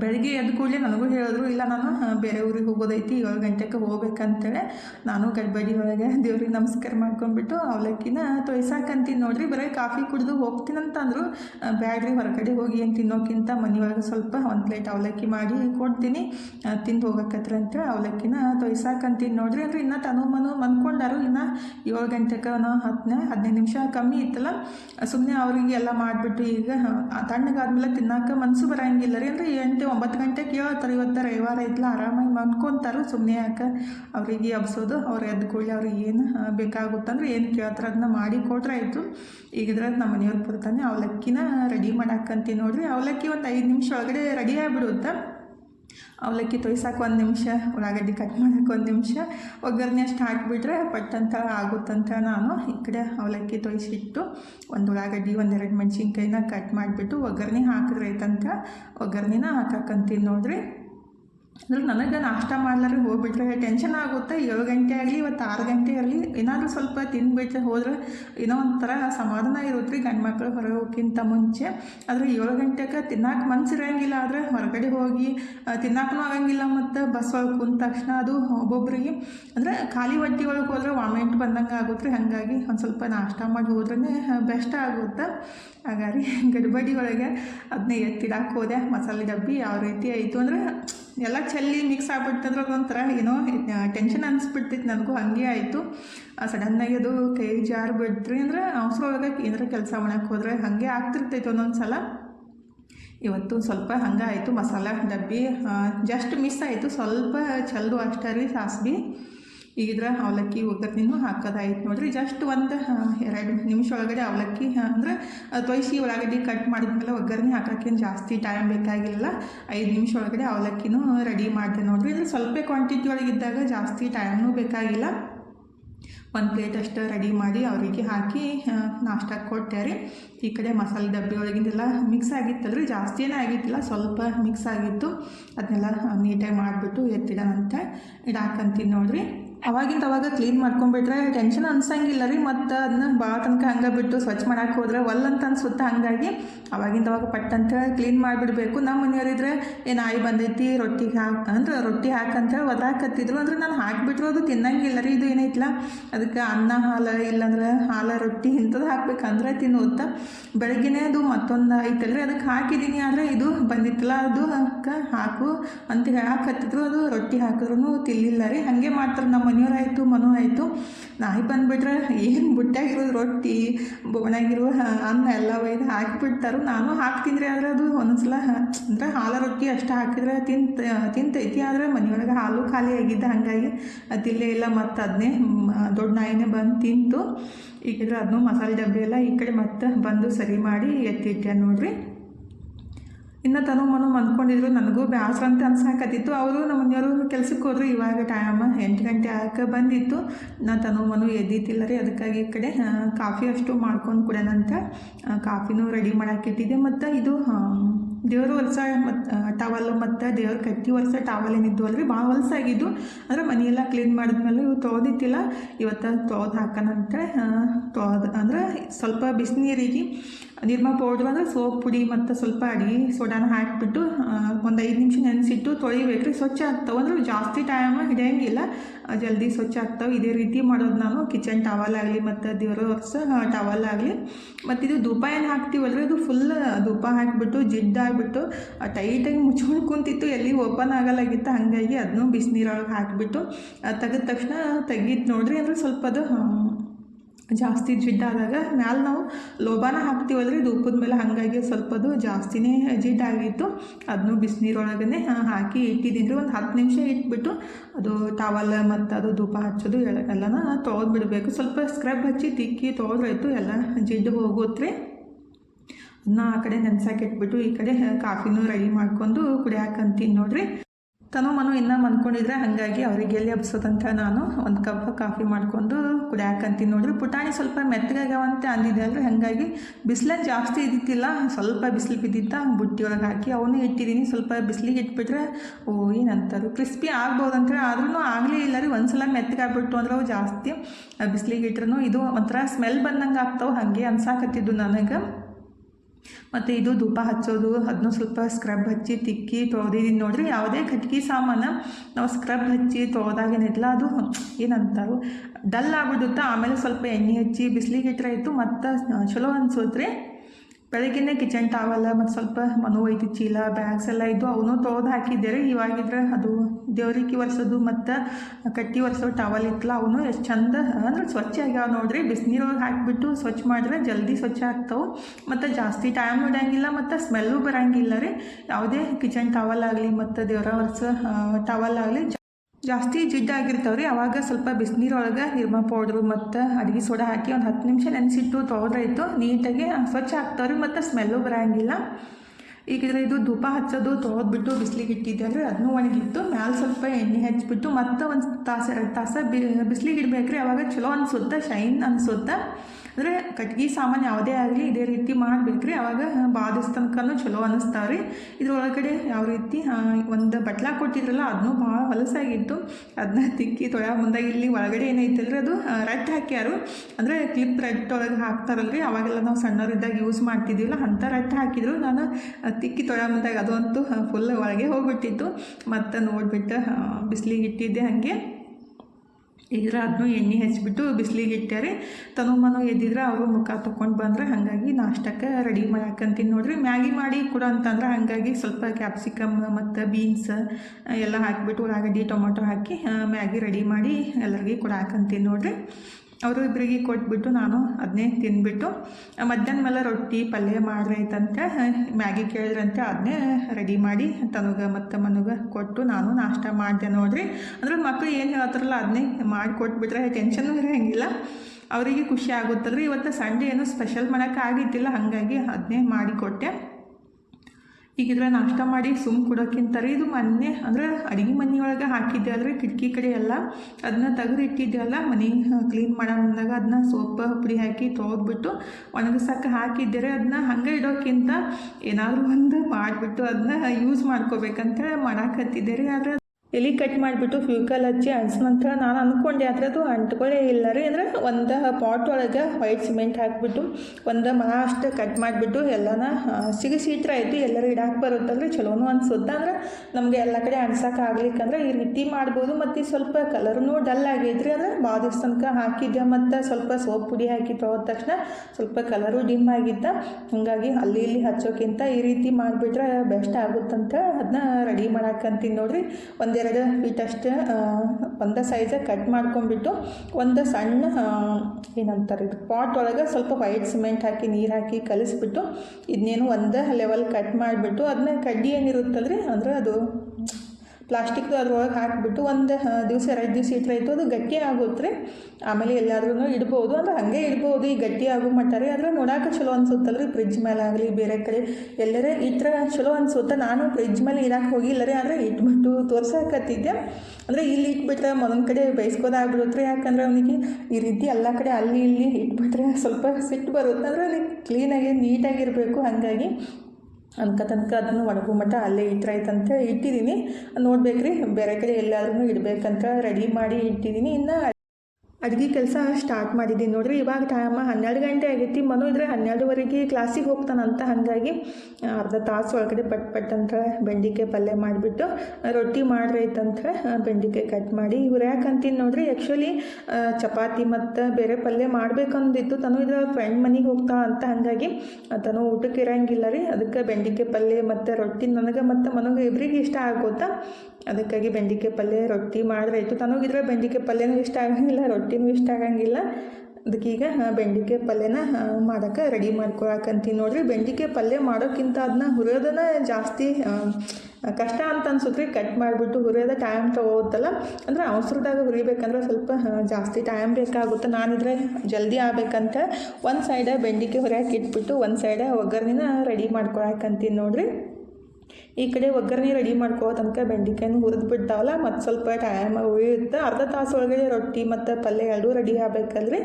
ಬೆಳಿಗ್ಗೆ ಎದ್ದ ಕೂಡಲೇ ನನಗೂ ಹೇಳಿದ್ರು, ಇಲ್ಲ ನಾನು ಬೇರೆ ಊರಿಗೆ ಹೋಗೋದೈತಿ ಏಳು ಗಂಟೆಗೆ ಹೋಗ್ಬೇಕಂತೇಳಿ ನಾನು ಗಡ್ಬಡಿ ಒಳಗೆ ದೇವ್ರಿಗೆ ನಮಸ್ಕಾರ ಮಾಡ್ಕೊಂಡ್ಬಿಟ್ಟು ಅವಲಕ್ಕಿನ ತೊಯ್ಸಾಕಂತೀನಿ ನೋಡ್ರಿ, ಬರೀ ಕಾಫಿ ಕುಡಿದು ಹೋಗ್ತೀನಂತಂದ್ರು ಬ್ಯಾಡ್ರಿ ಹೊರಗಡೆ ಹೋಗಿ ಏನು ತಿನ್ನೋಕ್ಕಿಂತ ಮನೆಯೊಳಗೆ ಸ್ವಲ್ಪ ಒಂದು ಪ್ಲೇಟ್ ಅವಲಕ್ಕಿ ಮಾಡಿ ಕೊಡ್ತೀನಿ ತಿಂದು ಹೋಗಕತ್ರ ಅಂತೇಳಿ ಅವಲಕ್ಕಿನ ತೊಯ್ಸಾಕಂತೀನಿ ನೋಡ್ರಿ. ಅಂದ್ರೆ ಇನ್ನು ತನು ಮನು ಮಂದ್ಕೊಂಡಾರು ಇನ್ನು ಏಳು ಗಂಟೆಗೆ ನಾವು ಹತ್ತನೇ ಹದಿನೈದು ನಿಮಿಷ ಕಮ್ಮಿ ಇತ್ತಲ್ಲ ಸುಮ್ಮನೆ ಅವ್ರಿಗೆ ಎಲ್ಲ ಮಾಡಿಬಿಟ್ಟು ಈಗ ತಣ್ಣಗಾದ್ಮೇಲೆ ತಿನ್ನೋಕೆ ಮನಸ್ಸು ಬರಂಗಿಲ್ಲ ರೀ. ಅಂದ್ರೆ ಎಂಟು ಒಂಬತ್ತು ಗಂಟೆಗೆ ಕೇಳ್ತಾರೆ ಇವತ್ತು ರವಿವಾರ ಇದ್ಲ, ಆರಾಮಾಗಿ ಮನ್ಕೊಂತಾರೆ ಸುಮ್ಮನೆ ಯಾಕೆ? ಅವ್ರಿಗೆ ಹಬ್ಸೋದು ಅವ್ರು ಎದ್ದು ಕೂಡಲೇ ಅವ್ರಿಗೆ ಏನು ಬೇಕಾಗುತ್ತಂದ್ರೆ ಏನು ಕೇಳ್ತಾರೆ ಅದನ್ನ ಮಾಡಿ ಕೊಟ್ರೆ ಆಯಿತು. ಈಗಿದ್ರೆ ನಮ್ಮ ಮನೆಯವ್ರು ಬರ್ತಾನೆ, ಅವಲಕ್ಕಿನ ರೆಡಿ ಮಾಡಾಕಂತೀನಿ ನೋಡ್ರಿ. ಅವಲಕ್ಕಿ ಒಂದು ಐದು ನಿಮಿಷ ಒಳಗಡೆ ರೆಡಿ ಆಗಿಬಿಡುತ್ತೆ? ಅವಲಕ್ಕಿ ತೊಯ್ಸಕ್ಕೆ ಒಂದು ನಿಮಿಷ, ಉಳ್ಳಾಗಡ್ಡಿ ಕಟ್ ಮಾಡೋಕೆ ಒಂದು ನಿಮಿಷ. ಒಗ್ಗರಣೆ ಅಷ್ಟು ಹಾಕಿಬಿಟ್ರೆ ಪಟ್ಟಂತ ಆಗುತ್ತಂತ ನಾನು ಈ ಕಡೆ ಅವಲಕ್ಕಿ ತೊಯ್ಸಿಟ್ಟು ಒಂದು ಉಳ್ಳಾಗಡ್ಡಿ ಒಂದೆರಡು ಮೆಣಸಿನ್ಕಾಯಿನ ಕಟ್ ಮಾಡಿಬಿಟ್ಟು ಒಗ್ಗರಣೆ ಹಾಕಿದ್ರೆ ಐತಂತ ಒಗ್ಗರಣೆನ ಹಾಕಕ್ಕಂತೀನಿ ನೋಡ್ರಿ. ಅಂದ್ರೆ ನನಗೆ ನಾಷ್ಟ ಮಾಡ್ಲಾರ ಹೋಗ್ಬಿಟ್ರೆ ಟೆನ್ಷನ್ ಆಗುತ್ತೆ. ಏಳು ಗಂಟೆ ಆಗಲಿ ಇವತ್ತು ಆರು ಗಂಟೆ ಆಗಲಿ ಏನಾದರೂ ಸ್ವಲ್ಪ ತಿನ್ಬಿಟ್ರೆ ಹೋದ್ರೆ ಏನೋ ಒಂಥರ ಸಮಾಧಾನ ಇರುತ್ತೆ ರೀ ಗಂಡು ಮಕ್ಕಳು ಹೊರಗೆ ಹೋಗಿಂತ ಮುಂಚೆ. ಆದರೆ ಏಳು ಗಂಟೆಗೆ ತಿನ್ನಕ್ಕೆ ಮನಸ್ಸಿರಂಗಿಲ್ಲ ಆದರೆ ಹೊರಗಡೆ ಹೋಗಿ ತಿನ್ನಕ್ಕೂ ಆಗಂಗಿಲ್ಲ ಮತ್ತು ಬಸ್ ಒಳಗೆ ಕುಂತ ತಕ್ಷಣ ಅದು ಒಬ್ಬೊಬ್ಬರಿಗೆ ಅಂದರೆ ಖಾಲಿ ಹೊಟ್ಟೆ ಒಳಗೆ ಹೋದ್ರೆ ವಾಮಿಂಟ್ ಬಂದಂಗೆ ಆಗುತ್ತೆ. ರೀ ಹಾಗಾಗಿ ಒಂದು ಸ್ವಲ್ಪ ನಾಷ್ಟ ಮಾಡಿ ಹೋದ್ರೇ ಬೆಸ್ಟ್ ಆಗುತ್ತೆ. ಹಾಗಾಗಿ ಗಡ್ಬಡಿ ಒಳಗೆ ಅದನ್ನ ಎತ್ತಿಡಕ್ಕೆ ಹೋದೆ. ಮಸಾಲೆ ಡಬ್ಬಿ ಯಾವ ರೀತಿ ಆಯಿತು ಅಂದರೆ ಎಲ್ಲ ಚೆಲ್ಲಿ ಮಿಕ್ಸ್ ಆಗ್ಬಿಡ್ತಂದ್ರೆ ಅದೊಂಥರ ಏನೋ ಟೆನ್ಷನ್ ಅನಿಸ್ಬಿಡ್ತಿತ್ತು ನನಗೂ. ಹಾಗೆ ಆಯಿತು. ಸಡನ್ನಾಗಿ ಅದು ಕೈ ಜಾರು ಬಿಡ್ತ್ರಿ ಅಂದ್ರೆ ಅವಸರೊಳಗೆ ಏನಾರ ಕೆಲಸ ಮಾಡಕ್ಕೆ ಹೋದ್ರೆ ಹಾಗೆ ಆಗ್ತಿರ್ತೈತೆ ಒಂದೊಂದು ಸಲ ಇವತ್ತು ಸ್ವಲ್ಪ ಹಂಗೆ ಆಯಿತು. ಮಸಾಲ ಡಬ್ಬಿ ಜಸ್ಟ್ ಮಿಸ್ ಆಯಿತು. ಸ್ವಲ್ಪ ಚೆಲ್ಲು ಅಷ್ಟೇ ರೀ ಈಗಿದ್ರೆ ಅವಲಕ್ಕಿ ಒಗ್ಗರ್ನಿನೂ ಹಾಕೋದಾಯ್ತು ನೋಡಿರಿ. ಜಸ್ಟ್ ಒಂದು ಎರಡು ನಿಮಿಷ ಒಳಗಡೆ ಅವಲಕ್ಕಿ ಅಂದರೆ ತೊಯ್ಸಿ ಉಳ್ಳಾಗಡ್ಡಿ ಕಟ್ ಮಾಡಿದ್ಮೇಲೆ ಒಗ್ಗರಣೆ ಹಾಕೋಕ್ಕೇನು ಜಾಸ್ತಿ ಟೈಮ್ ಬೇಕಾಗಿಲ್ಲ ಐದು ನಿಮಿಷ ಒಳಗಡೆ ಅವಲಕ್ಕಿನೂ ರೆಡಿ ಮಾಡಿದೆ ನೋಡಿರಿ. ಅಂದರೆ ಸ್ವಲ್ಪ ಕ್ವಾಂಟಿಟಿ ಒಳಗಿದ್ದಾಗ ಜಾಸ್ತಿ ಟೈಮ್ನೂ ಬೇಕಾಗಿಲ್ಲ. ಒಂದು ಪ್ಲೇಟ್ ಅಷ್ಟು ರೆಡಿ ಮಾಡಿ ಅವರಿಗೆ ಹಾಕಿ ನಾಷ್ಟಕ್ಕೆ ಕೊಟ್ಟೆ ರೀ. ಈ ಕಡೆ ಮಸಾಲೆ ಡಬ್ಬಿ ಒಳಗಿಂದೆಲ್ಲ ಮಿಕ್ಸ್ ಆಗಿತ್ತಲ್ರಿ. ಜಾಸ್ತಿ ಏನೂ ಆಗಿತ್ತಿಲ್ಲ, ಸ್ವಲ್ಪ ಮಿಕ್ಸ್ ಆಗಿತ್ತು. ಅದನ್ನೆಲ್ಲ ನೀಟಾಗಿ ಮಾಡಿಬಿಟ್ಟು ಎತ್ತಿಡೋಣಂತೆ ಇಡಾಕಂತೀನಿ ನೋಡ್ರಿ. ಅವಾಗಿಂದ ಅವಾಗ ಕ್ಲೀನ್ ಮಾಡ್ಕೊಂಡ್ಬಿಟ್ರೆ ಟೆನ್ಷನ್ ಅನ್ಸಂಗಿಲ್ಲ ರೀ, ಮತ್ತು ಅದನ್ನ ಭಾಳ ತನಕ ಹಂಗೆ ಬಿಟ್ಟು ಸ್ವಚ್ಛ ಮಾಡಕ್ಕೆ ಹೋದ್ರೆ ಒಲ್ಲಂತ ಅನ್ಸುತ್ತೆ ಹಾಗಾಗಿ ಅವಾಗಿಂದ ಅವಾಗ ಪಟ್ಟಂತ ಕ್ಲೀನ್ ಮಾಡಿಬಿಡ್ಬೇಕು. ನಮ್ಮ ಮನೆಯವರಿದ್ರೆ ಏನು ನಾಯಿ ಬಂದೈತಿ ರೊಟ್ಟಿಗೆ ಹಾಕಿ ಅಂದ್ರೆ ರೊಟ್ಟಿ ಹಾಕಂತೇಳಿ ಒದಾಕತ್ತಿದ್ರು. ಅಂದ್ರೆ ನಾನು ಹಾಕಿಬಿಟ್ರು ಅದು ತಿನ್ನಂಗಿಲ್ಲ ರೀ, ಇದು ಏನೈತಲ್ಲ ಅದಕ್ಕೆ ಅನ್ನ, ಹಾಲು, ಇಲ್ಲಾಂದ್ರೆ ಹಾಲು, ರೊಟ್ಟಿ ಇಂಥದ್ದು ಹಾಕ್ಬೇಕಂದ್ರೆ ತಿನ್ನುತ್ತ. ಬೆಳಗ್ಗೆನೇ ಅದು ಮತ್ತೊಂದು ಐತಲ್ರಿ ಅದಕ್ಕೆ ಹಾಕಿದ್ದೀನಿ ಆದರೆ ಇದು ಬಂದಿತ್ತಲ್ಲ, ಅದು ಹಾಕು ಅಂತ ಹಾಕತ್ತಿದ್ರು. ಅದು ರೊಟ್ಟಿ ಹಾಕಿದ್ರು ತಿನ್ಲಿಲ್ಲ ರೀ. ಹಾಗೆ ಮಾಡ್ತಾರೆ ನಮ್ಮ ಮನೆಯವ್ರಾಯ್ತು ಮನೋ ಆಯಿತು ನಾಯಿ ಬಂದುಬಿಟ್ರೆ ಏನು ಬುಟ್ಟಾಗಿರೋದು ರೊಟ್ಟಿ ಬೊಗಣಾಗಿರುವ ಅನ್ನ ಎಲ್ಲ ಒಯ್ದು ಹಾಕಿಬಿಡ್ತಾರೆ. ನಾನು ಹಾಕಿ ರೀ ಆದರೆ ಅದು ಒಂದೊಂದ್ಸಲ, ಅಂದರೆ ಹಾಲು ರೊಟ್ಟಿ ಅಷ್ಟು ಹಾಕಿದ್ರೆ ತಿಂತ, ತಿಂತೈತಿ. ಆದರೆ ಮನೆಯೊಳಗೆ ಹಾಲು ಖಾಲಿ ಆಗಿದ್ದ ಹಾಗಾಗಿ ಅದಿಲ್ಲೇ ಇಲ್ಲ ಮತ್ತು ಅದನ್ನೇ ದೊಡ್ಡ ನಾಯಿನೇ ಬಂದು ತಿಂತು. ಈಗಿದ್ರೆ ಅದನ್ನು ಮಸಾಲೆ ಡಬ್ಬಿ ಎಲ್ಲ ಈ ಕಡೆ ಮತ್ತೆ ಬಂದು ಸರಿ ಮಾಡಿ ಎತ್ತಿಟ್ಟೆ ನೋಡ್ರಿ. ಇನ್ನು ತನು ಮನು ಅಂದ್ಕೊಂಡಿದ್ರು ನನಗೂ ಬೇಸರ ಅಂತ ಅನ್ಸಾಕತ್ತಿತ್ತು. ಅವರು ನಮ್ಮ ಮನೆಯವರು ಕೆಲ್ಸಕ್ಕೆ ಹೋದ್ರು. ಇವಾಗ ಟೈಮ್ ಎಂಟು ಗಂಟೆ ಆಗ ಬಂದಿತ್ತು. ನಾ ತನು ಮನು ಎದ್ದಿತ್ತಿಲ್ಲ ರೀ. ಅದಕ್ಕಾಗಿ ಈ ಕಡೆ ಕಾಫಿ ಅಷ್ಟು ಮಾಡ್ಕೊಂಡು ಕೊಡೋಣಂತ ಕಾಫಿನೂ ರೆಡಿ ಮಾಡಾಕಿಟ್ಟಿದ್ದೆ ಮತ್ತು ಇದು ದೇವ್ರ ವರ್ಷ ಮತ್ತು ಟವಲ್ ಮತ್ತು ದೇವ್ರ ಕಟ್ಟಿ ವರ್ಷ ಟವಲ್ ಏನಿದ್ವು ಅಲ್ರಿ? ಭಾಳ ಹೊಲಸಾಗಿದ್ದು ಅಂದರೆ ಮನೆಯೆಲ್ಲ ಕ್ಲೀನ್ ಮಾಡಿದ್ಮೇಲೆ ಇವು ತೊಳೆದಿತ್ತಿಲ್ಲ. ಇವತ್ತು ತೊಳೆದು ಹಾಕೋಣಂತ ತೊಳೆದು, ಅಂದ್ರೆ ಸ್ವಲ್ಪ ಬಿಸಿನೀರಿಗೆ ನಿರ್ಮಾ ಪೌಡ್ರ್ ಅಂದರೆ ಸೋಪ್, ಪುಡಿ ಮತ್ತು ಸ್ವಲ್ಪ ಅಡಿಗೆ ಸೋಡಾನ ಹಾಕಿಬಿಟ್ಟು ಒಂದು ಐದು ನಿಮಿಷ ನೆನೆಸಿಟ್ಟು ತೊಳಿಬೇಕು ರೀ ಸ್ವಚ್ಛ ಆಗ್ತಾವೆ ಅಂದ್ರೆ ಜಾಸ್ತಿ ಟೈಮ್ ಹಿಡಿಯಂಗಿಲ್ಲ. ಜಲ್ದಿ ಸ್ವಚ್ಛ ಆಗ್ತಾವೆ. ಇದೇ ರೀತಿ ಮಾಡೋದು ನಾನು. ಕಿಚನ್ ಟವಲ್ ಆಗಲಿ ಮತ್ತು ದೇವರ ವರ್ಷ ಟವಲ್ ಆಗಲಿ. ಮತ್ತು ಇದು ಧೂಪ ಏನು ಹಾಕ್ತೀವಲ್ರಿ? ಅದು ಫುಲ್ ಧೂಪ ಹಾಕಿಬಿಟ್ಟು ಜಿಡ್ಡಾಗ್ಬಿಟ್ಟು ಟೈಟಾಗಿ ಮುಚ್ಕೊಂಡು ಕುಂತಿತ್ತು. ಎಲ್ಲಿ ಓಪನ್ ಆಗಲಾಗಿತ್ತು ಹಾಗಾಗಿ ಅದನ್ನು ಬಿಸಿನೀರೊಳಗೆ ಹಾಕಿಬಿಟ್ಟು ತೆಗೆದ ತಕ್ಷಣ ತೆಗೀತು ನೋಡ್ರಿ. ಅಂದ್ರೆ ಸ್ವಲ್ಪ ಅದು ಜಾಸ್ತಿ ಜಿಡ್ಡಾದಾಗ ಮ್ಯಾಲೆ ನಾವು ಲೋಬಾನ ಹಾಕ್ತೀವಲ್ರಿ ಧೂಪದ ಮೇಲೆ ಹಾಗಾಗಿ ಸ್ವಲ್ಪ ಅದು ಜಾಸ್ತಿನೇ ಜಿಡ್ಡಾಗಿತ್ತು ಅದನ್ನು ಬಿಸಿನೀರೊಳಗನೆ ಹಾಕಿ ಇಟ್ಟಿದ್ದೀನಿ ರೀ. ಒಂದು ಹತ್ತು ನಿಮಿಷ ಇಟ್ಬಿಟ್ಟು ಅದು ಟವಲ್ ಮತ್ತು ಅದು ಧೂಪ ಹಚ್ಚೋದು ಎಲ್ಲ ಎಲ್ಲನ ತೊಳೆದು ಬಿಡಬೇಕು. ಸ್ವಲ್ಪ ಸ್ಕ್ರಬ್ ಹಚ್ಚಿ ತಿಕ್ಕಿ ತೊಳೆದ್ರಾಯ್ತು ಎಲ್ಲ ಜಿಡ್ಡು ಹೋಗುತ್ತೆ ಅದನ್ನ ಆ ಕಡೆ ನೆನ್ಸಾಕಿಟ್ಬಿಟ್ಟು ಈ ಕಡೆ ಕಾಫಿನೂ ರೆಡಿ ಮಾಡ್ಕೊಂಡು ಕುಡಿಯಾಕಂತೀನಿ ನೋಡ್ರಿ. ತನು ಮನು ಇನ್ನೂ ಮನ್ಕೊಂಡಿದ್ರೆ ಹಾಗಾಗಿ ಅವ್ರಿಗೆ ಎಲ್ಲಿ ಹಬ್ಸೋದಂತ ನಾನು ಒಂದು ಕಪ್ ಕಾಫಿ ಮಾಡ್ಕೊಂಡು ಕುಡಿಯಾಕಂತೀನಿ ನೋಡ್ರಿ. ಪುಟಾಣಿ ಸ್ವಲ್ಪ ಮೆತ್ತಗಾಗವಂತೆ ಅಂದಿದೆ ಅಲ್ರಿ. ಹಾಗಾಗಿ ಬಿಸ್ಲ ಜಾಸ್ತಿ ಇದ್ದಿತ್ತಿಲ್ಲ. ಸ್ವಲ್ಪ ಬಿಸಿಲು ಬಿದ್ದಿತ್ತ ಬುಟ್ಟಿ ಒಳಗೆ ಹಾಕಿ ಅವನು ಇಟ್ಟಿದ್ದೀನಿ. ಸ್ವಲ್ಪ ಬಿಸಿಲಿಗೆ ಇಟ್ಬಿಟ್ರೆ, ಓ, ಏನಂತಾರೆ, ಕ್ರಿಸ್ಪಿ ಅಂತ ಆದ್ರೂ ಆಗಲೇ ಇಲ್ಲ ರೀ. ಒಂದ್ಸಲ ಮೆತ್ತಗಾಗ್ಬಿಟ್ಟು ಅಂದ್ರೆ ಅವು ಜಾಸ್ತಿ ಬಿಸಿಲಿಗೆ ಇಟ್ರೂ ಇದು ಒಂಥರ ಸ್ಮೆಲ್ ಬಂದಂಗೆ ಆಗ್ತಾವೆ. ಹಾಗೆ ಅನ್ಸಾಕತ್ತಿದ್ದು ನನಗೆ. ಮತ್ತು ಇದು ಧೂಪ ಹಚ್ಚೋದು ಅದನ್ನು ಸ್ವಲ್ಪ ಸ್ಕ್ರಬ್ ಹಚ್ಚಿ, ತಿಕ್ಕಿ ತೊಳೆದಿದ್ದೀನಿ ನೋಡಿರಿ ಯಾವುದೇ ಕಟ್ಗೆ ಸಾಮಾನು ನಾವು ಸ್ಕ್ರಬ್ ಹಚ್ಚಿ ತೊಳೆದಾಗೇನಿಲ್ಲ ಅದು ಏನಂತಾರೋ ಡಲ್ ಆಗಿಬಿಡುತ್ತೆ ಆಮೇಲೆ ಸ್ವಲ್ಪ ಎಣ್ಣೆ ಹಚ್ಚಿ, ಬಿಸಿಲಿಗೆ ಇಟ್ಟರೆ ಆಯಿತು, ಮತ್ತು ಚಲೋ ಅನ್ಸೋತ್ರಿ ಬೆಳಗ್ಗೆನೇ ಕಿಚನ್ ಟಾವಲ್ಲ ಮತ್ತು ಸ್ವಲ್ಪ ಮನು ಐತಿ ಚೀಲ ಬ್ಯಾಗ್ಸ್ ಎಲ್ಲ ಇದ್ದು ಅವನು ತೊಳೆದು ಹಾಕಿದ್ದಾರೆ. ಇವಾಗಿದ್ರೆ ಅದು ದೇವ್ರಿಗೆ ಒರೆಸೋದು ಮತ್ತು ಕಟ್ಟಿ ಒರೆಸೋ ಟವಲ್ ಇತ್ತಲ್ಲ, ಅವನು ಎಷ್ಟು ಚಂದ, ಅಂದ್ರೆ ಸ್ವಚ್ಛ ಆಗ್ಯಾವ ನೋಡ್ರಿ. ಬಿಸಿನೀರೊಳಗೆ ಹಾಕಿಬಿಟ್ಟು ಸ್ವಚ್ಛ ಮಾಡಿದ್ರೆ ಜಲ್ದಿ ಸ್ವಚ್ಛ ಆಗ್ತಾವೆ. ಮತ್ತು ಜಾಸ್ತಿ ಟೈಮ್ ಇಡಂಗಿಲ್ಲ ಮತ್ತು ಸ್ಮೆಲ್ಲು ಬರಂಗಿಲ್ಲ ರೀ. ಯಾವುದೇ ಕಿಚನ್ ಟವಲ್ ಆಗಲಿ, ಮತ್ತು ದೇವರ ಒರೆಸೋ ಟವಲ್ ಆಗಲಿ ಜಾಸ್ತಿ ಜಿಡ್ಡಾಗಿರ್ತಾವೆ ರೀ ಅವಾಗ ಸ್ವಲ್ಪ ಬಿಸಿನೀರೊಳಗೆ ನಿರ್ಮ ಪೌಡ್ರು ಮತ್ತು ಅಡುಗೆ ಸೋಡಾ ಹಾಕಿ ಒಂದು ಹತ್ತು ನಿಮಿಷ ನೆನೆಸಿಟ್ಟು ತೊಳೆದ್ರಾಯ್ತು. ನೀಟಾಗಿ ಸ್ವಚ್ಛ ಆಗ್ತಾವೆ ರೀ ಮತ್ತು ಸ್ಮೆಲ್ಲು ಬರೋಂಗಿಲ್ಲ. ಈಗ ಇದ್ರ ಇದು ಧೂಪ ಹಚ್ಚೋದು ತೊಳೆದ್ಬಿಟ್ಟು ಬಿಸಿಲಿಗೆ ಇಟ್ಟಿದ್ದೆ ರೀ ಅದನ್ನೂ ಒಣಗಿತ್ತು. ಮ್ಯಾಲೆ ಸ್ವಲ್ಪ ಎಣ್ಣೆ ಹಚ್ಚಿಬಿಟ್ಟು ಮತ್ತೆ ಒಂದು ತಾಸು, ಎರಡು ತಾಸು ಬಿ, ಬಿಸಿಲಿಗೆ ಇಡಬೇಕ್ರಿ. ಅವಾಗ ಚಲೋ ಅನಿಸುತ್ತೆ, ಶೈನ್ ಅನ್ಸುತ್ತೆ. ಅಂದರೆ ಕಟ್ಗೆ ಸಾಮಾನು ಯಾವುದೇ ಆಗಲಿ ಇದೇ ರೀತಿ ಮಾಡ್ಬೇಕ್ರಿ. ಅವಾಗ ತನಕನೂ ಚಲೋ ಅನ್ನಿಸ್ತಾವೆ ರೀ ಇದ್ರೊಳಗಡೆ ಯಾವ ರೀತಿ ಒಂದು ಬಟ್ಲ ಕೊಟ್ಟಿದ್ರಲ್ಲ ಅದನ್ನೂ ಭಾಳ ಹೊಲಸಾಗಿತ್ತು. ಅದನ್ನ ತಿಕ್ಕಿ ತೊಳೆ ಮುಂದೆ ಇಲ್ಲಿ ಒಳಗಡೆ ಏನೈತಲ್ರಿ ಅದು? ರೆಡ್ ಹಾಕ್ಯಾರು. ಅಂದರೆ ಕ್ಲಿಪ್ ರೆಟ್ ಒಳಗೆ ಹಾಕ್ತಾರಲ್ರಿ. ಅವಾಗೆಲ್ಲ ನಾವು ಸಣ್ಣವರಿದ್ದಾಗ ಯೂಸ್ ಮಾಡ್ತಿದ್ದೀವಲ್ಲ ಅಂಥ ರೆಟ್ ಹಾಕಿದ್ರು. ನಾನು ತಿಕ್ಕಿ ತೊಳೆ ಮುಂದಾಗ ಅದು ಅಂತೂ ಫುಲ್ ಒಳಗೆ ಹೋಗ್ಬಿಟ್ಟಿತ್ತು. ಮತ್ತು ನೋಡಿಬಿಟ್ಟು ಬಿಸಿಲಿಗೆ ಇಟ್ಟಿದ್ದೆ ಹಾಗೆ. ಇದ್ರ ಅದನ್ನು ಎಣ್ಣೆ ಹಚ್ಚಿಬಿಟ್ಟು ಬಿಸಿಲಿಗೆ ಇಟ್ಟಾರೆ ತನು ಮನು ಎದ್ದಿದ್ರೆ ಅವರು ಮುಖ ತೊಗೊಂಡು ಬಂದ್ರೆ ಹಾಗಾಗಿ ನಾಷ್ಟಕ್ಕೆ ರೆಡಿ ಮಾಡಾಕಂತೀನಿ ನೋಡ್ರಿ. ಮ್ಯಾಗಿ ಮಾಡಿ ಕೂಡ ಅಂತಂದ್ರೆ ಹಾಗಾಗಿ ಸ್ವಲ್ಪ ಕ್ಯಾಪ್ಸಿಕಮ್ ಮತ್ತು ಬೀನ್ಸ್ ಎಲ್ಲ ಹಾಕಿಬಿಟ್ಟು ಉಳ್ಳಾಗಡ್ಡಿ, ಟೊಮೊಟೊ ಹಾಕಿ ಮ್ಯಾಗಿ ರೆಡಿ ಮಾಡಿ ಎಲ್ಲರಿಗೆ ಕೊಡಾಕಂತೀನಿ ನೋಡ್ರಿ. ಅವರು ಇಬ್ಬರಿಗೆ ಕೊಟ್ಬಿಟ್ಟು ನಾನು ಅದನ್ನೇ ತಿಂದ್ಬಿಟ್ಟು ಮಧ್ಯಾಹ್ನ ಮೇಲೆ ರೊಟ್ಟಿ ಪಲ್ಯ ಮಾಡ್ರೈತಂತ ಮ್ಯಾಗಿ ಕೇಳಿದ್ರಂತೆ ಅದನ್ನೇ ರೆಡಿ ಮಾಡಿ ತನಗೆ ಮತ್ತು ಮನಗೆ ಕೊಟ್ಟು ನಾನು ನಾಷ್ಟ ಮಾಡಿದೆ ನೋಡ್ರಿ. ಅಂದ್ರೆ ಮಕ್ಕಳು ಏನು ಹೇಳ್ತಾರಲ್ಲ ಅದನ್ನೇ ಮಾಡಿ ಕೊಟ್ಬಿಟ್ರೆ ಟೆನ್ಷನ್ನು ಇರೋಂಗಿಲ್ಲ. ಅವರಿಗೆ ಖುಷಿ ಆಗುತ್ತಲ್ರಿ. ಇವತ್ತು ಸಂಡೇ ಏನು ಸ್ಪೆಷಲ್ ಮಾಡೋಕ್ಕಾಗಿದ್ದಿಲ್ಲ ಹಾಗಾಗಿ ಅದನ್ನೇ ಮಾಡಿಕೊಟ್ಟೆ. ಈಗಿದ್ರೆ ನಾಷ್ಟ ಮಾಡಿ ಸುಮ್ ಕೊಡೋಕ್ಕಿಂತ ಇದು ಮೊನ್ನೆ ಅಂದ್ರೆ ಅಡುಗೆ ಮನೆಯೊಳಗೆ ಹಾಕಿದ್ದೆ ಅಂದರೆ ಕಿಟಕಿ ಕಡೆ ಎಲ್ಲ. ಅದನ್ನ ತೆಗೆದು ಇಟ್ಟಿದ್ದೆ ಅಲ್ಲ, ಮನೆ ಕ್ಲೀನ್ ಮಾಡೋ ಬಂದಾಗ ಅದನ್ನ ಸೋಪ್, ಪುಡಿ ಹಾಕಿ ತೊಳೆದ್ಬಿಟ್ಟು ಒಣಗಿಸೋಕೆ ಹಾಕಿದ್ದರೆ ಅದನ್ನ ಹಂಗೆ ಇಡೋಕ್ಕಿಂತ ಏನಾದರೂ ಒಂದು ಮಾಡಿಬಿಟ್ಟು ಅದನ್ನ ಯೂಸ್ ಮಾಡ್ಕೋಬೇಕಂತ ಮಾಡಾಕತ್ತಿದ್ದೆ ರೀ. ಆದರೆ ಎಲೆ ಕಟ್ ಮಾಡಿಬಿಟ್ಟು ಫ್ಯೂಕಲ್ ಹಚ್ಚಿ ಅಂಟಿಸ್ಕೊಂತರ ನಾನು ಅಂದ್ಕೊಂಡೆ ಆದರೆ ಅದು ಅಂಟ್ಕೊಳ್ಳೇ ಇಲ್ಲ ರೀ. ಅಂದ್ರೆ ಒಂದು ಪಾಟ್ ಒಳಗೆ ವೈಟ್ ಸಿಮೆಂಟ್ ಹಾಕಿಬಿಟ್ಟು, ಒಂದು ಮರ ಅಷ್ಟು ಕಟ್ ಮಾಡಿಬಿಟ್ಟು ಎಲ್ಲನ ಸಿಗಿಸಿ ಇಟ್ರೆ ಆಯಿತು ಎಲ್ಲರೂ ಇಡಾಕೆ ಬರುತ್ತಲ್ರಿ. ಚಲೋನು ಅನ್ಸುತ್ತೆ. ಅಂದ್ರೆ ನಮಗೆ ಎಲ್ಲ ಕಡೆ ಅನ್ಸಕ್ಕೆ ಆಗ್ಲಿಕ್ಕಂದ್ರೆ ಈ ರೀತಿ ಮಾಡ್ಬೋದು. ಮತ್ತು ಸ್ವಲ್ಪ ಕಲರ್ನು ಡಲ್ ಆಗೈತ್ರಿ. ಅಂದ್ರೆ ಭಾಳ ದಿವ್ಸ ತನಕ ಹಾಕಿದ್ದೆ ಮತ್ತು ಸ್ವಲ್ಪ ಸೋಪ್ ಪುಡಿ ಹಾಕಿ ಹೋದ ತಕ್ಷಣ ಸ್ವಲ್ಪ ಕಲರು ಡಿಮ್ ಆಗಿದ್ದ ಹಾಗಾಗಿ ಅಲ್ಲಿ ಇಲ್ಲಿ ಹಚ್ಚೋಕ್ಕಿಂತ ಈ ರೀತಿ ಮಾಡಿಬಿಟ್ರೆ ಬೆಸ್ಟ್ ಆಗುತ್ತಂತ ಅದನ್ನ ರೆಡಿ ಮಾಡಾಕಂತೀನಿ ನೋಡ್ರಿ. ಒಂದೆರಡು ಫೀಟ್ ಅಷ್ಟು ಒಂದು ಸೈಜ ಕಟ್ ಮಾಡ್ಕೊಂಡ್ಬಿಟ್ಟು ಒಂದು ಸಣ್ಣ ಏನಂತಾರೆ ಇದು ಪಾಟ್ ಒಳಗೆ ಸ್ವಲ್ಪ ವೈಟ್ ಸಿಮೆಂಟ್ ಹಾಕಿ, ನೀರು ಹಾಕಿ ಕಲಿಸ್ಬಿಟ್ಟು ಇದನ್ನೇನು ಒಂದು ಲೆವೆಲ್ ಕಟ್ ಮಾಡಿಬಿಟ್ಟು ಅದನ್ನ ಕಡ್ಡಿ ಏನಿರುತ್ತಲ್ರಿ? ಅಂದ್ರೆ ಅದು ಪ್ಲಾಸ್ಟಿಕ್ದು ಅದ್ರೊಳಗೆ ಹಾಕಿಬಿಟ್ಟು ಒಂದು ದಿವಸ, ಎರಡು ದಿವಸ ಇಟ್ಟರೆ ಅದು ಗಟ್ಟಿ ಆಗುತ್ತೆ ಆಮೇಲೆ ಎಲ್ಲಾದ್ರೂ ಇಡ್ಬೋದು. ಅಂದ್ರೆ ಹಾಗೆ ಇಡ್ಬೋದು. ಈ ಗಟ್ಟಿ ಆಗೋ ಮಟ್ಟ ಆದರೆ ನೋಡೋಕೆ ಚಲೋ ಅನ್ಸುತ್ತಲ್ಲ ರೀ ಫ್ರಿಜ್ ಮೇಲೆ ಆಗಲಿ ಬೇರೆ ಕಡೆ ಎಲ್ಲರೇ ಇಟ್ಟರೆ ಚಲೋ ಅನ್ಸುತ್ತೆ. ನಾನು ಫ್ರಿಜ್ ಮೇಲೆ ಇಡಕ್ಕೆ ಹೋಗಿಲ್ಲ ರೀ ಆದರೆ ಇಟ್ಬಿಟ್ಟು ತೋರ್ಸಕತ್ತಿದ್ದೆ. ಅಂದರೆ ಇಲ್ಲಿ ಇಟ್ಬಿಟ್ರೆ ಮೊದೊಂದು ಕಡೆ ಬೇಯಿಸ್ಕೋದಾಗ್ಬಿಡುತ್ತೆ ರೀ ಯಾಕಂದ್ರೆ ಅವನಿಗೆ ಈ ರೀತಿ ಎಲ್ಲ ಕಡೆ ಅಲ್ಲಿ ಇಲ್ಲಿ ಇಟ್ಬಿಟ್ರೆ ಸ್ವಲ್ಪ ಸಿಟ್ಟು ಬರುತ್ತೆ. ಅಂದರೆ ಅಲ್ಲಿ ಕ್ಲೀನಾಗಿ ನೀಟಾಗಿರಬೇಕು ಹಾಗಾಗಿ ಅನ್ಕ ತನಕ ಅದನ್ನು ಒಣಗು ಮಟ್ಟ ಅಲ್ಲೇ ಇಟ್ಟರಾಯ್ತಂತ ಇಟ್ಟಿದ್ದೀನಿ. ನೋಡ್ಬೇಕು ರೀ ಬೇರೆ ಕಡೆ ಎಲ್ಲಾದ್ರೂ ಇಡಬೇಕಂತ ರೆಡಿ ಮಾಡಿ ಇಟ್ಟಿದ್ದೀನಿ. ಇನ್ನು ಅಡುಗೆ ಕೆಲಸ ಸ್ಟಾರ್ಟ್ ಮಾಡಿದ್ದೀನಿ. ನೋಡ್ರಿ, ಇವಾಗ ಟೈಮ್ ಹನ್ನೆರಡು ಗಂಟೆ ಆಗೈತಿ. ಮನು ಇದ್ರೆ ಹನ್ನೆರಡುವರೆಗೆ ಕ್ಲಾಸಿಗೆ ಹೋಗ್ತಾನಂತ ಹಾಗಾಗಿ ಅರ್ಧ ತಾಸು ಒಳಗಡೆ ಪಟ್ ಪಟ್ ಅಂತ ಬೆಂಡಿಕಾಯಿ ಪಲ್ಯ ಮಾಡಿಬಿಟ್ಟು, ರೊಟ್ಟಿ ಮಾಡ್ರೈತಂತ ಬೆಂಡಿಕಾಯಿ ಕಟ್ ಮಾಡಿ. ಇವ್ರು ಯಾಕಂತೀನಿ ನೋಡ್ರಿ ಆ್ಯಕ್ಚುಲಿ ಚಪಾತಿ ಮತ್ತು ಬೇರೆ ಪಲ್ಯ ಮಾಡಬೇಕಂದಿತ್ತು. ತನು ಇದ್ರ ಫ್ರೆಂಡ್ ಮನೆಗೆ ಹೋಗ್ತಾ ಅಂತ ಹಾಗಾಗಿ ತನು ಊಟಕ್ಕೆ ಇರೋಂಗಿಲ್ಲ ರೀ. ಅದಕ್ಕೆ ಬೆಂಡಿಕಾಯಿ ಪಲ್ಯ ಮತ್ತು ರೊಟ್ಟಿ ನನಗೆ ಮತ್ತು ಮನಗೆ ಇಬ್ಬರಿಗೆ ಇಷ್ಟ ಆಗೋತಾ ಅದಕ್ಕಾಗಿ ಬೆಂಡಿಕಾಯಿ ಪಲ್ಯ ರೊಟ್ಟಿ ಮಾಡಿದ್ರಾಯ್ತು ತನಗಿದ್ರೆ ಬೆಂಡಿಕಾಯಿ ಪಲ್ಯನೂ ಇಷ್ಟ ಆಗಂಗಿಲ್ಲ, ರೊಟ್ಟಿನೂ ಇಷ್ಟ ಆಗಂಗಿಲ್ಲ. ಅದಕ್ಕೀಗ ಬೆಂಡಿಕಾಯಿ ಪಲ್ಯನ ಮಾಡೋಕೆ ರೆಡಿ ಮಾಡ್ಕೊಳಕಂತೀನಿ ನೋಡಿರಿ. ಬೆಂಡಿಕಾಯಿ ಪಲ್ಯ ಮಾಡೋಕ್ಕಿಂತ ಅದನ್ನ ಹುರಿಯೋದನ್ನ ಜಾಸ್ತಿ ಕಷ್ಟ ಅಂತ ಅನ್ಸುತ್ತೆ ಕಟ್ ಮಾಡಿಬಿಟ್ಟು ಹುರಿಯೋದ ಟೈಮ್ ತೊಗೋತಲ್ಲ ಅಂದ್ರೆ ಅವಸರದಾಗ ಹುರಿಬೇಕಂದ್ರೆ ಸ್ವಲ್ಪ ಜಾಸ್ತಿ ಟೈಮ್ ಬೇಕಾಗುತ್ತೆ. ನಾನಿದ್ರೆ ಜಲ್ದಿ ಆಗಬೇಕಂತ ಒಂದು ಸೈಡ ಬೆಂಡಿಕಾಯಿ ಹುರಿಯಕ್ಕೆ ಇಟ್ಬಿಟ್ಟು ಒಂದು ಸೈಡ ಒಗ್ಗರಣೆನ ರೆಡಿ ಮಾಡ್ಕೊಳಕಂತೀನಿ ನೋಡ್ರಿ. ಈ ಕಡೆ ಒಗ್ಗರಣೆ ರೆಡಿ ಮಾಡ್ಕೋ ತನಕ ಬೆಂಡಿಕಾಯಿನ ಹುರಿದು ಬಿಡ್ತಾವಲ್ಲ, ಮತ್ತು ಸ್ವಲ್ಪ ಟೈಮ್ ಉಳಿಯುತ್ತೆ ಅರ್ಧ ತಾಸು ಒಳಗಡೆ ರೊಟ್ಟಿ ಮತ್ತು ಪಲ್ಯ ಎರಡೂ ರೆಡಿ ಆಗಬೇಕಲ್ರಿ.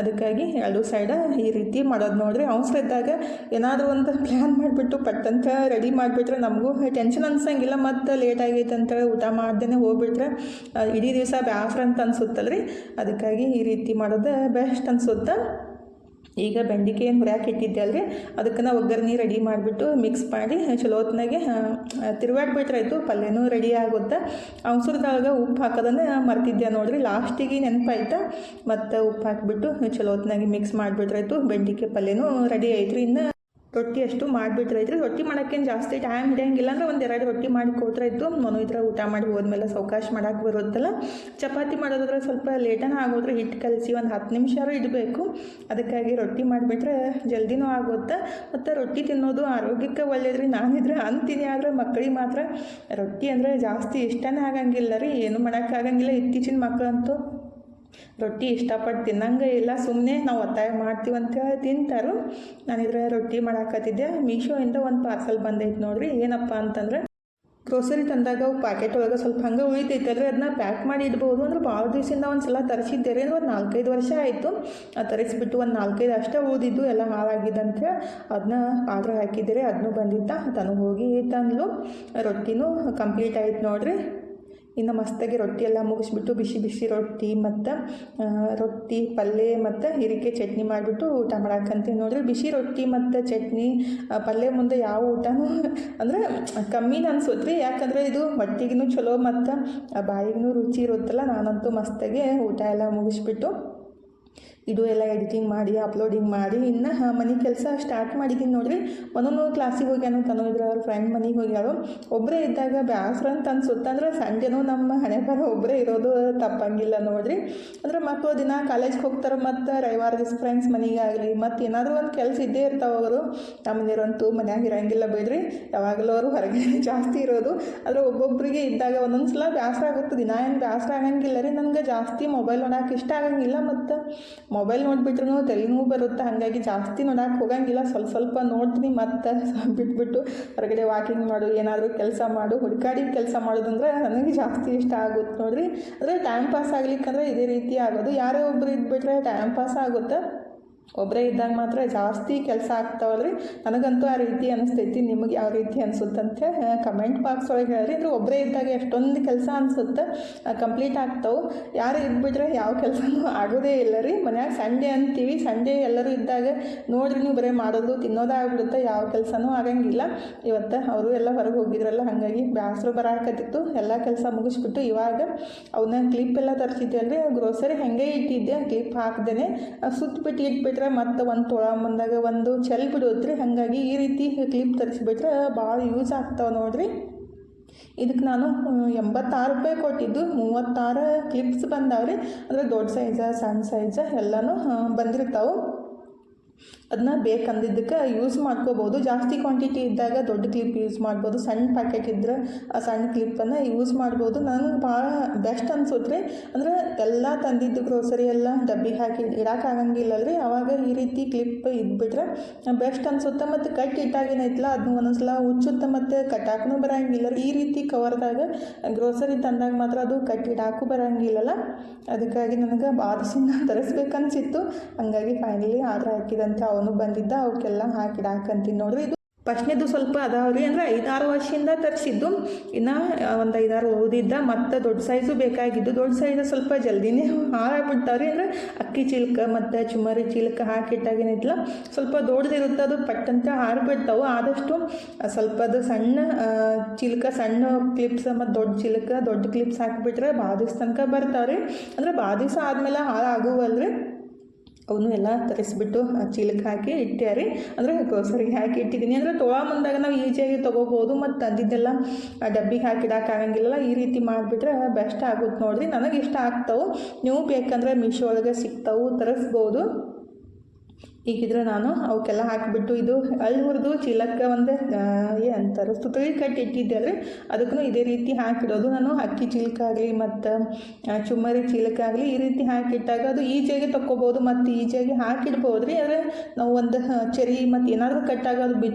ಅದಕ್ಕಾಗಿ ಎರಡೂ ಸೈಡ ಈ ರೀತಿ ಮಾಡೋದು ನೋಡ್ರಿ. ಇದ್ದಾಗ ಏನಾದರೂ ಒಂದು ಪ್ಲ್ಯಾನ್ ಮಾಡಿಬಿಟ್ಟು ಪಟ್ಟಂತ ರೆಡಿ ಮಾಡಿಬಿಟ್ರೆ ನಮಗೂ ಟೆನ್ಷನ್ ಅನ್ಸಂಗಿಲ್ಲ, ಮತ್ತು ಲೇಟ್ ಆಗೈತೆ ಅಂತೇಳಿ ಊಟ ಮಾಡ್ದೇ ಹೋಗ್ಬಿಟ್ರೆ ಇಡೀ ದಿವಸ ಬ್ಯಾಸ್ರ ಅಂತ ಅನ್ಸುತ್ತಲ್ರಿ. ಅದಕ್ಕಾಗಿ ಈ ರೀತಿ ಮಾಡೋದು ಬೆಸ್ಟ್ ಅನ್ಸುತ್ತೆ. ಈಗ ಬೆಂಡಿಕೆ ಏನು ಹುರಿಯಾಕೆ ಇಟ್ಟಿದ್ದೆ ಅಲ್ರಿ? ಅದಕ್ಕೆ ನಾವು ಒಗ್ಗರಣೆ ರೆಡಿ ಮಾಡಿಬಿಟ್ಟು ಮಿಕ್ಸ್ ಮಾಡಿ ಚಲೋತ್ನಾಗೆ ಆಯಿತು, ಪಲ್ಯನೂ ರೆಡಿ ಆಗುತ್ತೆ. ಅವಸರದಾಗ ಉಪ್ಪು ಹಾಕೋದನ್ನು ಮರ್ತಿದ್ದೆ ನೋಡ್ರಿ, ಲಾಸ್ಟಿಗೆ ನೆನಪಾಯ್ತು? ಮತ್ತು ಉಪ್ಪು ಹಾಕಿಬಿಟ್ಟು ಚಲೋತ್ನಾಗೆ ಮಿಕ್ಸ್ ಮಾಡಿಬಿಟ್ರಾಯ್ತು ಬೆಂಡಿಕೆ ಪಲ್ಯನೂ ರೆಡಿ ಐತ್ರಿ ಇನ್ನು. ರೊಟ್ಟಿ ಅಷ್ಟು ಮಾಡಿಬಿಟ್ರೆ. ಇದ್ರೆ ರೊಟ್ಟಿ ಮಾಡೋಕ್ಕೇನು ಜಾಸ್ತಿ ಟೈಮ್ ಹಿಡಿಯಂಗಿಲ್ಲ. ಅಂದ್ರೆ ಒಂದು ಎರಡು ರೊಟ್ಟಿ ಮಾಡಿ ಕೊಟ್ರೆ ಇತ್ತು ಮನು ಇದ್ರೆ ಊಟ ಮಾಡಿ ಹೋದ್ಮೇಲೆ ಸಾವಕಾಶ ಮಾಡಕ್ಕೆ ಬರುತ್ತಲ್ಲ. ಚಪಾತಿ ಮಾಡೋದಾದ್ರೆ ಸ್ವಲ್ಪ ಲೇಟನ ಆಗೋದ್ರೆ ಹಿಟ್ಟು ಕಲಸಿ ಒಂದು ಹತ್ತು ನಿಮಿಷ ಇಡಬೇಕು. ಅದಕ್ಕಾಗಿ ರೊಟ್ಟಿ ಮಾಡಿಬಿಟ್ರೆ ಜಲ್ದಿನೂ ಆಗುತ್ತೆ. ಮತ್ತು ರೊಟ್ಟಿ ತಿನ್ನೋದು ಆರೋಗ್ಯಕ್ಕೆ ಒಳ್ಳೆಯದ್ರಿ ನಾನಿದ್ರೆ ಅಂತೀನಿ ಆದರೆ ಮಕ್ಕಳಿಗೆ ಮಾತ್ರ ರೊಟ್ಟಿ ಅಂದರೆ ಜಾಸ್ತಿ ಇಷ್ಟನೇ ಆಗಂಗಿಲ್ಲ ರೀ. ಏನು ಮಾಡೋಕ್ಕಾಗಂಗಿಲ್ಲ ಇತ್ತೀಚಿನ ಮಕ್ಕಳಂತೂ ರೊಟ್ಟಿ ಇಷ್ಟಪಟ್ಟು ತಿನ್ನಂಗೆ ಇಲ್ಲ ಸುಮ್ಮನೆ ನಾವು ಒತ್ತಾಯ ಮಾಡ್ತೀವಿ ಅಂತೇಳಿ ತಿಂತಾರು. ನಾನಿದ್ರೆ ರೊಟ್ಟಿ ಮಾಡಾಕತ್ತಿದ್ದೆ. ಮೀಶೋಯಿಂದ ಒಂದು ಪಾರ್ಸಲ್ ಬಂದೈತೆ ನೋಡ್ರಿ. ಏನಪ್ಪ ಅಂತಂದ್ರೆ ಗ್ರೋಸರಿ ತಂದಾಗ ಪ್ಯಾಕೆಟ್ ಒಳಗೆ ಸ್ವಲ್ಪ ಹಂಗೆ ಉಳಿತೈತೆ ಅಲ್ರಿ ಅದನ್ನ ಪ್ಯಾಕ್ ಮಾಡಿ ಇಡ್ಬೋದು. ಅಂದ್ರೆ ಭಾಳ ದಿವಸದಿಂದ ಒಂದು ಸಲ ತರಿಸಿದ್ದೆ ರೀ ಅಂದ್ರೆ ಒಂದು ನಾಲ್ಕೈದು ವರ್ಷ ಆಯಿತು. ತರಿಸ್ಬಿಟ್ಟು ಒಂದು ನಾಲ್ಕೈದು ಅಷ್ಟೇ ಓದಿದ್ದು ಎಲ್ಲ ಹಾಳಾಗಿದ್ದಂತೆ ಅದನ್ನ ಆರ್ಡ್ರ್ ಹಾಕಿದ್ದೀರಿ. ಅದನ್ನೂ ಬಂದಿತ್ತ ತನಗೆ ಹೋಗಿ ತಂದ್ಲು. ರೊಟ್ಟಿನೂ ಕಂಪ್ಲೀಟ್ ಆಯ್ತು ನೋಡ್ರಿ. ಇನ್ನು ಮಸ್ತಾಗಿ ರೊಟ್ಟಿ ಎಲ್ಲ ಮುಗಿಸ್ಬಿಟ್ಟು ಬಿಸಿ ಬಿಸಿ ರೊಟ್ಟಿ ಮತ್ತು ರೊಟ್ಟಿ ಪಲ್ಯ ಮತ್ತು ಹೀರಿಕೆ ಚಟ್ನಿ ಮಾಡಿಬಿಟ್ಟು ಊಟ ಮಾಡಾಕಂತೀವಿ ನೋಡ್ರಿ. ಬಿಸಿ ರೊಟ್ಟಿ ಮತ್ತು ಚಟ್ನಿ ಪಲ್ಯ ಮುಂದೆ ಯಾವ ಊಟನೂ (laughs) ಅಂದರೆ ಕಮ್ಮಿನ ಅನ್ಸುತ್ತೆ ರೀ ಯಾಕಂದರೆ ಇದು ಹೊಟ್ಟಿಗೂ ಚಲೋ ಮತ್ತು ಬಾಯಿಗೂ ರುಚಿ ಇರುತ್ತಲ್ಲ, ನಾನಂತೂ ಮಸ್ತಾಗಿ ಊಟ ಎಲ್ಲ ಮುಗಿಸ್ಬಿಟ್ಟು ಇದು ಎಲ್ಲ ಎಡಿಟಿಂಗ್ ಮಾಡಿ ಅಪ್ಲೋಡಿಂಗ್ ಮಾಡಿ, ಇನ್ನು ಮನೆ ಕೆಲಸ ಸ್ಟಾರ್ಟ್ ಮಾಡಿದ್ದೀನಿ ನೋಡಿರಿ. ಒಂದೊಂದು ಕ್ಲಾಸಿಗೆ ಹೋಗ್ಯಾನು ತನೋ ಇದ್ರೆ ಅವ್ರ ಫ್ರೆಂಡ್ ಮನೆಗೆ ಹೋಗ್ಯಾಳು. ಒಬ್ಬರೇ ಇದ್ದಾಗ ಬ್ಯಾಸ್ರ ಅಂತ ಅನ್ಸುತ್ತೆ. ಅಂದ್ರೆ ಸಂಜೆನೂ ನಮ್ಮ ಹಣೆ ಬರ ಒಬ್ಬರೇ ಇರೋದು ತಪ್ಪಂಗಿಲ್ಲ ನೋಡಿರಿ. ಅಂದ್ರೆ ಮಕ್ಕಳು ದಿನ ಕಾಲೇಜ್ಗೆ ಹೋಗ್ತಾರೆ ಮತ್ತು ರವಿವಾರ ದಿವಸ ಫ್ರೆಂಡ್ಸ್ ಮನೆಗೆ ಆಗಲಿ, ಮತ್ತು ಏನಾದರೂ ಒಂದು ಕೆಲಸ ಇದ್ದೇ ಇರ್ತಾವೆ ಅವರು. ನಮ್ಮನೇರಂತೂ ಮನ್ಯಾಗ ಇರೋಂಗಿಲ್ಲ ಬಿಡ್ರಿ. ಯಾವಾಗಲೂ ಅವರು ಹೊರಗೆ (laughs) ಜಾಸ್ತಿ ಇರೋದು. ಆದರೆ ಒಬ್ಬೊಬ್ಬರಿಗೆ ಇದ್ದಾಗ ಒಂದೊಂದು ಸಲ ಬೇಸರ ಆಗುತ್ತೆ. ದಿನ ಏನು ಬೇಸರ ಆಗಂಗಿಲ್ಲ ರೀ. ನನಗೆ ಜಾಸ್ತಿ ಮೊಬೈಲ್ ನೋಡೋಕೆ ಇಷ್ಟ ಆಗಂಗಿಲ್ಲ. ಮತ್ತು ಮೊಬೈಲ್ ನೋಡಿಬಿಟ್ರೂ ತಲೆನೂ ಬರುತ್ತೆ. ಹಾಗಾಗಿ ಜಾಸ್ತಿ ನೋಡೋಕೆ ಹೋಗಂಗಿಲ್ಲ. ಸ್ವಲ್ಪ ಸ್ವಲ್ಪ ನೋಡ್ತೀನಿ. ಮತ್ತೆ (laughs) ಬಿಟ್ಬಿಟ್ಟು ಹೊರಗಡೆ ವಾಕಿಂಗ್ ಮಾಡು, ಏನಾದರೂ ಕೆಲಸ ಮಾಡು. ಹುಡುಕಾಡಿ ಕೆಲಸ ಮಾಡೋದಂದ್ರೆ ನನಗೆ ಜಾಸ್ತಿ ಇಷ್ಟ ಆಗುತ್ತೆ ನೋಡಿರಿ. ಅಂದರೆ ಟೈಮ್ ಪಾಸ್ ಆಗ್ಲಿಕ್ಕಂದ್ರೆ ಇದೇ ರೀತಿ ಆಗೋದು. ಯಾರೇ ಒಬ್ಬರು ಇದ್ಬಿಟ್ರೆ ಟೈಮ್ ಪಾಸ್ ಆಗುತ್ತೆ. ಒಬ್ಬರೇ ಇದ್ದಾಗ ಮಾತ್ರ ಜಾಸ್ತಿ ಕೆಲಸ ಆಗ್ತಾವಲ್ರಿ? ನನಗಂತೂ ಆ ರೀತಿ ಅನಿಸ್ತೈತಿ. ನಿಮಗೆ ಯಾವ ರೀತಿ ಅನಿಸುತ್ತಂತೆ ಕಮೆಂಟ್ ಬಾಕ್ಸ್ ಒಳಗೆ ಹೇಳ್ರಿ ಅಂದ್ರೆ ಒಬ್ಬರೇ ಇದ್ದಾಗ ಎಷ್ಟೊಂದು ಕೆಲಸ ಅನಿಸುತ್ತೆ. ಕಂಪ್ಲೀಟ್ ಆಗ್ತಾವೆ. ಯಾರು ಇದ್ಬಿಟ್ರೆ ಯಾವ ಕೆಲಸನೂ ಆಗೋದೇ ಇಲ್ಲ ರೀ. ಮನ್ಯಾಗ ಸಂಡೇ ಅಂತೀವಿ. ಸಂಡೇ ಎಲ್ಲರೂ ಇದ್ದಾಗ ನೋಡ್ರಿ ನೀವು ಬರೀ ಮಾಡೋದು, ತಿನ್ನೋದೇ ಆಗ್ಬಿಡುತ್ತೆ. ಯಾವ ಕೆಲಸನೂ ಆಗಂಗಿಲ್ಲ. ಇವತ್ತು ಅವರು ಎಲ್ಲ ಹೊರಗೆ ಹೋಗಿದ್ರಲ್ಲ, ಹಾಗಾಗಿ ಬ್ಯಾಸರು ಬರಾಕತ್ತಿತ್ತು. ಎಲ್ಲ ಕೆಲಸ ಮುಗಿಸ್ಬಿಟ್ಟು ಇವಾಗ ಅವನ್ನ ಕ್ಲಿಪ್ ಎಲ್ಲ ತರಿಸಿದ್ದೆ ಅಲ್ರಿ ಗ್ರೋಸರಿ ಹಾಗೆ ಇಟ್ಟಿದ್ದೆ ಕ್ಲಿಪ್ ಹಾಕ್ದೇನೆ. ಸುತ್ತಬಿಟ್ಟು ಇಟ್ಬಿಟ್ರೆ ಮತ್ತೆ ಒಂದು ತೊಳ ಮುಂದಾಗ ಒಂದು ಚೆಲ್ ಬಿಡೋದ್ರಿ. ಹಾಗಾಗಿ ಈ ರೀತಿ ಕ್ಲಿಪ್ ತರಿಸ್ಬಿಟ್ರೆ ಭಾಳ ಯೂಸ್ ಆಗ್ತಾವೆ ನೋಡಿರಿ. ಇದಕ್ಕೆ ನಾನು ಎಂಬತ್ತಾರು ರೂಪಾಯಿ ಕೊಟ್ಟಿದ್ದು. ಮೂವತ್ತಾರು ಕ್ಲಿಪ್ಸ್ ಬಂದಾವ್ರಿ. ಅಂದರೆ ದೊಡ್ಡ ಸೈಜ ಸಣ್ಣ ಸೈಜ ಎಲ್ಲನೂ ಬಂದಿರ್ತಾವೆ. ಅದನ್ನ ಬೇಕಂದಿದ್ದಕ್ಕೆ ಯೂಸ್ ಮಾಡ್ಕೋಬೋದು. ಜಾಸ್ತಿ ಕ್ವಾಂಟಿಟಿ ಇದ್ದಾಗ ದೊಡ್ಡ ಕ್ಲಿಪ್ ಯೂಸ್ ಮಾಡ್ಬೋದು. ಸಣ್ಣ ಪ್ಯಾಕೆಟ್ ಇದ್ದರೆ ಆ ಸಣ್ಣ ಕ್ಲಿಪ್ಪನ್ನು ಯೂಸ್ ಮಾಡ್ಬೋದು. ನನಗೆ ಭಾಳ ಬೆಸ್ಟ್ ಅನ್ಸುತ್ತೆ ರೀ. ಅಂದ್ರೆ ಎಲ್ಲ ತಂದಿದ್ದು ಗ್ರೋಸರಿ ಎಲ್ಲ ಡಬ್ಬಿ ಹಾಕಿ ಇಡೋಕ್ಕಾಗಂಗಿಲ್ಲ ರೀ ಅವಾಗ ಈ ರೀತಿ ಕ್ಲಿಪ್ ಇದ್ಬಿಟ್ರೆ ಬೆಸ್ಟ್ ಅನ್ಸುತ್ತೆ. ಮತ್ತು ಕಟ್ ಇಟ್ಟಾಗೇನೈತಲ್ಲ ಅದನ್ನ ಒಂದೊಂದ್ಸಲ ಹುಚ್ಚುತ್ತೆ ಮತ್ತು ಕಟ್ಟಾಕೂ ಬರೋಂಗಿಲ್ಲ ಈ ರೀತಿ ಕವರ್ದಾಗ ಗ್ರೋಸರಿ ತಂದಾಗ ಮಾತ್ರ ಅದು ಕಟ್ ಇಡಾಕು ಬರೋಂಗಿಲ್ಲಲ್ಲ. ಅದಕ್ಕಾಗಿ ನನಗೆ ಭಾಳ ತರಿಸ್ಬೇಕನ್ಸಿತ್ತು. ಹಂಗಾಗಿ ಫೈನಲಿ ಆರ್ಡ್ರ್ ಹಾಕಿದಂತೆ ಬಂದಿದ್ದ, ಅವಕ್ಕೆಲ್ಲ ಹಾಕಿಡಾಕಂತೀನಿ ನೋಡ್ರಿ. ಇದು ಫಸ್ಟ್ನೇದು ಸ್ವಲ್ಪ ಅದಾವ್ರಿ ಅಂದ್ರೆ ಐದಾರು ವರ್ಷದಿಂದ ತರಿಸಿದ್ದು. ಇನ್ನು ಒಂದು ಐದಾರು ಓದಿದ್ದ, ಮತ್ತು ದೊಡ್ಡ ಸೈಜು ಬೇಕಾಗಿದ್ದು. ದೊಡ್ಡ ಸೈಜ್ ಸ್ವಲ್ಪ ಜಲ್ದಿನೇ ಹಾಳಾಗ್ಬಿಡ್ತಾವ್ರಿ ಅಂದ್ರೆ ಅಕ್ಕಿ ಚೀಲಕ ಮತ್ತು ಚುಮರಿ ಚೀಲಕ ಹಾಕಿಟ್ಟಾಗೇನಿತ್ತಲ್ಲ ಸ್ವಲ್ಪ ದೊಡ್ಡದಿರುತ್ತೆ ಅದು ಪಟ್ಟಂತ ಹಾರಿಬಿಡ್ತಾವೆ. ಆದಷ್ಟು ಸ್ವಲ್ಪ ಅದು ಸಣ್ಣ ಚಿಲ್ಕ ಚೀಲಕ ಸಣ್ಣ ಕ್ಲಿಪ್ಸ್ ಮತ್ತು ದೊಡ್ಡ ಚೀಲಕ ದೊಡ್ಡ ಕ್ಲಿಪ್ಸ್ ಹಾಕಿಬಿಟ್ರೆ ಭಾಳ ದಿವಸ ತನಕ ಬರ್ತಾವ್ರಿ. ಅಂದ್ರೆ ಭಾಳ ದಿವಸ ಆದಮೇಲೆ ಹಾಳಾಗುವಲ್ರಿ. ಅವನು ಎಲ್ಲ ತರಿಸ್ಬಿಟ್ಟು ಚೀಲಕ್ಕೆ ಹಾಕಿ ಇಟ್ಟ್ಯಾರಿ ಅಂದರೆ ಸರಿ ಹಾಕಿ ಇಟ್ಟಿದ್ದೀನಿ. ಅಂದರೆ ತೊಳ ಬಂದಾಗ ನಾವು ಈಜಿಯಾಗಿ ತೊಗೋಬೋದು, ಮತ್ತು ಆ ಡಬ್ಬಿಗೆ ಹಾಕಿಡಕ್ಕೆ ಆಗಂಗಿಲ್ಲ ಈ ರೀತಿ ಮಾಡಿಬಿಟ್ರೆ ಬೆಸ್ಟ್ ಆಗುತ್ತೆ ನೋಡಿರಿ. ನನಗೆ ಇಷ್ಟ ಆಗ್ತವೆ. ನೀವು ಬೇಕಂದರೆ ಮೀಶೋ ಒಳಗೆ ಸಿಗ್ತವೆ, ತರಿಸ್ಬೋದು. ಈಗಿದ್ರೆ ನಾನು ಅವಕ್ಕೆಲ್ಲ ಹಾಕಿಬಿಟ್ಟು ಇದು ಅಲ್ಲಿ ಹುರಿದು ಚೀಲಕ್ಕೆ ಒಂದು ಅಂತಾರೆ, ಸುತ್ತಲಿ ಕಟ್ಟಿ ಇಟ್ಟಿದ್ದೆ ಅಲ್ರಿ. ಅದಕ್ಕೂ ಇದೇ ರೀತಿ ಹಾಕಿಡೋದು ನಾನು ಅಕ್ಕಿ ಚೀಲಕ್ಕಾಗಲಿ ಮತ್ತು ಚುಮ್ಮರಿ ಚೀಲಕ್ಕಾಗಲಿ ಈ ರೀತಿ ಹಾಕಿಟ್ಟಾಗ ಅದು ಈಜಿಯಾಗಿ ತಕ್ಕೋಬೋದು ಮತ್ತು ಈಜಿಯಾಗಿ ಹಾಕಿಡ್ಬೋದು ರೀ ಆದರೆ ನಾವು ಒಂದು ಚರಿ ಮತ್ತು ಏನಾದರೂ ಕಟ್ಟಾಗ ಅದು ಬಿ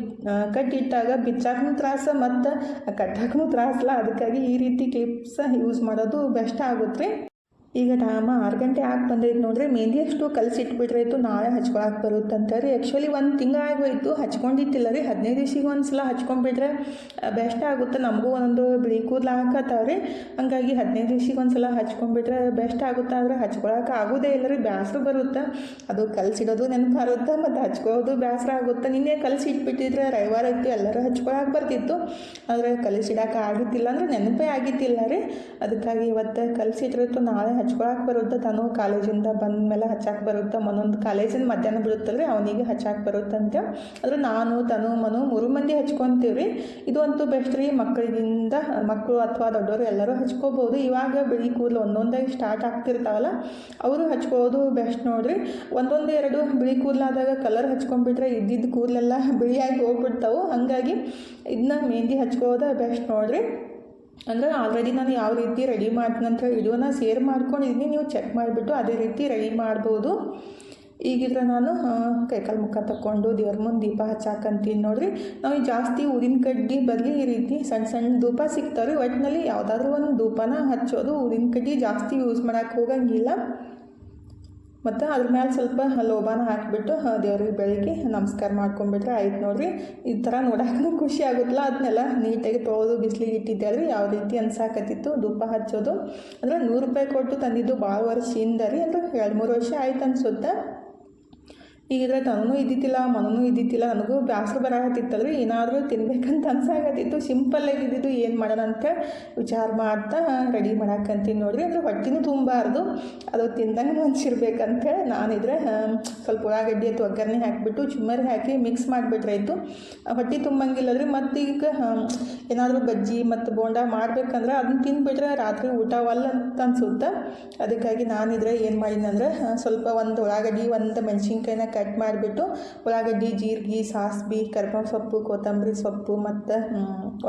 ಕಟ್ಟಿಟ್ಟಾಗ ಬಿಚ್ಚಾಕೂ ತ್ರಾಸ ಮತ್ತು ಕಟ್ಟಾಕೂ ತ್ರಾಸಲ್ಲ ಅದಕ್ಕಾಗಿ ಈ ರೀತಿ ಕ್ಲಿಪ್ಸ್ ಯೂಸ್ ಮಾಡೋದು ಬೆಸ್ಟ್ ಆಗುತ್ತೆ ರೀ. ಈಗ ಟೈಮ ಆರು ಗಂಟೆ ಆಗಿ ಬಂದೈತೆ ನೋಡ್ರಿ ಮೆಹಂದಿ ಅಷ್ಟು ಕಲಸಿಟ್ಬಿಟ್ರೆ ಆಯಿತು, ನಾಳೆ ಹಚ್ಕೊಳಕ್ಕೆ ಬರುತ್ತಂತ ರೀ. ಆ್ಯಕ್ಚುಲಿ ಒಂದು ತಿಂಗಳಾಗೋಯ್ತು ಹಚ್ಕೊಂಡಿತ್ತಿಲ್ಲ ರೀ. ಹದಿನೈದು ದಿವ್ಸಿಗೆ ಒಂದು ಸಲ ಹಚ್ಕೊಂಡ್ಬಿಟ್ರೆ ಬೆಸ್ಟ್ ಆಗುತ್ತೆ. ನಮಗೂ ಒಂದು ಬಿಳಿ ಕೂದಲು ಹಾಕತ್ತಾವ ರೀ. ಹಂಗಾಗಿ ಹದಿನೈದು ದಿವ್ಸಿಗೆ ಒಂದು ಸಲ ಹಚ್ಕೊಂಡ್ಬಿಟ್ರೆ ಬೆಸ್ಟ್ ಆಗುತ್ತೆ. ಆದರೆ ಹಚ್ಕೊಳಕ್ಕೆ ಆಗೋದೇ ಇಲ್ಲ ರೀ. ಬೇಸರ ಬರುತ್ತೆ. ಅದು ಕಲಸಿಡೋದು ನೆನಪು ಬರುತ್ತೆ ಮತ್ತು ಹಚ್ಕೊಳ್ಳೋದು ಬೇಸರ ಆಗುತ್ತೆ. ನಿನ್ನೆ ಕಲಸಿಟ್ಬಿಟ್ಟಿದ್ರೆ ರವಿವಾರ ಇತ್ತು ಎಲ್ಲರೂ ಹಚ್ಕೊಳಕ್ಕೆ ಬರ್ತಿತ್ತು. ಆದರೆ ಕಲಸಿಡಕ್ಕೆ ಆಗಿದ್ದಿಲ್ಲ ಅಂದರೆ ನೆನಪೇ ಆಗಿದ್ದಿಲ್ಲ ರೀ. ಅದಕ್ಕಾಗಿ ಇವತ್ತು ಕಲಸಿಟ್ರಿತ್ತು ನಾಳೆ ಹಚ್ಕೊಳಕ್ಕೆ ಬರುತ್ತೆ, ತಾನು ಕಾಲೇಜಿಂದ ಬಂದ ಮೇಲೆ ಹಚ್ಚಾಕೆ ಬರುತ್ತೆ, ಮನೊಂದು ಕಾಲೇಜಿಂದ ಮಧ್ಯಾಹ್ನ ಬಿಡುತ್ತಲ್ರಿ ಅವನಿಗೆ ಹಚ್ಚಕ್ಕೆ ಬರುತ್ತಂತೆ ಆದರೆ ನಾನು, ತನು, ಮನು ಮೂರು ಮಂದಿ ಹಚ್ಕೊಂತೀವ್ರಿ. ಇದು ಅಂತೂ ಬೆಸ್ಟ್ ರೀ ಮಕ್ಕಳಿಂದ ಮಕ್ಕಳು ಅಥವಾ ದೊಡ್ಡವರು ಎಲ್ಲರೂ ಹಚ್ಕೋಬೋದು. ಇವಾಗ ಬಿಳಿ ಕೂದಲು ಒಂದೊಂದಾಗಿ ಸ್ಟಾರ್ಟ್ ಆಗ್ತಿರ್ತಾವಲ್ಲ, ಅವರು ಹಚ್ಕೋದು ಬೆಸ್ಟ್ ನೋಡ್ರಿ. ಒಂದೊಂದು ಎರಡು ಬಿಳಿ ಕೂದಲಾದಾಗ ಕಲರ್ ಹಚ್ಕೊಂಡ್ಬಿಟ್ರೆ ಇದ್ದಿದ್ದ ಕೂದಲೆಲ್ಲ ಬಿಳಿಯಾಗಿ ಹೋಗ್ಬಿಡ್ತಾವೆ. ಹಾಗಾಗಿ ಇದನ್ನ ಮೆಹಂದಿ ಹಚ್ಕೋದ ಬೆಸ್ಟ್ ನೋಡ್ರಿ. ಅಂದರೆ ಆಲ್ರೆಡಿ ನಾನು ಯಾವ ರೀತಿ ರೆಡಿ ಮಾಡಿದ ನಂತರ ವಿಡಿಯೋನ ಶೇರ್ ಮಾಡ್ಕೊಂಡಿದ್ದೀನಿ ನೀವು ಚೆಕ್ ಮಾಡಿಬಿಟ್ಟು ಅದೇ ರೀತಿ ರೆಡಿ ಮಾಡ್ಬೋದು. ಈಗಿದ್ರೆ ನಾನು ಕೈಕಾಲು ಮುಖ ತಕ್ಕೊಂಡು ದೇವ್ರ ಮುಂದೆ ದೀಪ ಹಚ್ಚಾಕಂತೀನಿ ನೋಡ್ರಿ. ನಾವು ಜಾಸ್ತಿ ಊರಿನ ಕಡ್ಡಿ ಬದಲಿ ಈ ರೀತಿ ಸಣ್ಣ ಸಣ್ಣ ಧೂಪ ಸಿಗ್ತಾವೆ ಒಟ್ಟಿನಲ್ಲಿ ಯಾವುದಾದ್ರೂ ಒಂದು ಧೂಪನ ಹಚ್ಚೋದು ಊರಿನ ಕಡ್ಡಿ ಜಾಸ್ತಿ ಯೂಸ್ ಮಾಡೋಕ್ಕೆ ಹೋಗಂಗಿಲ್ಲ. ಮತ್ತು ಅದ್ರ ಮೇಲೆ ಸ್ವಲ್ಪ ಲೋಬಾನ ಹಾಕಿಬಿಟ್ಟು ದೇವ್ರಿಗೆ ಬೆಳಗ್ಗೆ ನಮಸ್ಕಾರ ಮಾಡ್ಕೊಂಡ್ಬಿಟ್ರೆ ಆಯ್ತು ನೋಡ್ರಿ. ಈ ಥರ ನೋಡೋಕ್ಕೂ ಖುಷಿ ಆಗುತ್ತಲ್ಲ, ಅದನ್ನೆಲ್ಲ ನೀಟಾಗಿ ತೊಳೆದು ಬಿಸಿಲಿಗೆ ಇಟ್ಟಿದ್ದೆ ಅಲ್ರಿ ಯಾವ ರೀತಿ ಅನ್ಸಾಕತ್ತಿತ್ತು, ಧೂಪ ಹಚ್ಚೋದು. ಅಂದರೆ ನೂರು ರೂಪಾಯಿ ಕೊಟ್ಟು ತಂದಿದ್ದು ಭಾಳ ವರ್ಷ ಹಿಂದೆ ರೀ, ಅಂದ್ರೆ ಎರಡು ಮೂರು ವರ್ಷ ಆಯ್ತು ಅನ್ಸುತ್ತೆ. ಈಗಿದ್ರೆ ತನೂ ಇದ್ದಿತ್ತಿಲ್ಲ ಮನೂ ಇದ್ದಿತ್ತಿಲ್ಲ ನನಗೂ ಬೇಸರ ಬರಕತ್ತಿತ್ತಲ್ರಿ, ಏನಾದರೂ ತಿನ್ಬೇಕಂತ ಅನ್ಸಾಕತ್ತಿತ್ತು ಸಿಂಪಲ್ಲಾಗಿ ಇದ್ದಿದ್ದು ಏನು ಮಾಡೋಣ ಅಂತ ವಿಚಾರ ಮಾಡ್ತಾ ರೆಡಿ ಮಾಡಾಕಂತೀನಿ ನೋಡಿರಿ, ಅಂದ್ರೆ ಹೊಟ್ಟಿನೂ ತುಂಬಾರ್ದು, ಅದು ತಿಂದಂಗೆ ಮನ್ಸಿರ್ಬೇಕಂತೇಳಿ ನಾನಿದ್ರೆ ಸ್ವಲ್ಪ ಉಳ್ಳಾಗಡ್ಡಿ ಅಥವಾ ಒಗ್ಗರಣೆ ಹಾಕಿಬಿಟ್ಟು ಚುಮ್ಮರಿ ಹಾಕಿ ಮಿಕ್ಸ್ ಮಾಡಿಬಿಟ್ರಾಯ್ತು ಹೊಟ್ಟೆ ತುಂಬಂಗಿಲ್ಲ ರೀ ಮತ್ತು ಈಗ ಏನಾದರೂ ಬಜ್ಜಿ ಮತ್ತು ಬೋಂಡ ಮಾಡಬೇಕಂದ್ರೆ ಅದನ್ನ ತಿಂದ್ಬಿಟ್ರೆ ರಾತ್ರಿ ಊಟವಲ್ಲ ಅಂತ ಅನ್ಸುತ್ತೆ. ಅದಕ್ಕಾಗಿ ನಾನಿದ್ರೆ ಏನು ಮಾಡಿನಂದ್ರೆ ಸ್ವಲ್ಪ ಒಂದು ಉಳ್ಳಾಗಡ್ಡಿ, ಒಂದು ಮೆಣಸಿನ್ಕಾಯಿನ ಕಟ್ ಮಾಡಿಬಿಟ್ಟು ಉಳ್ಳಾಗಡ್ಡಿ, ಜೀರಿಗೆ ಸಾಸ್ಬಿ ಕರ್ಬೇವು ಸೊಪ್ಪು, ಕೊತ್ತಂಬರಿ ಸೊಪ್ಪು ಮತ್ತು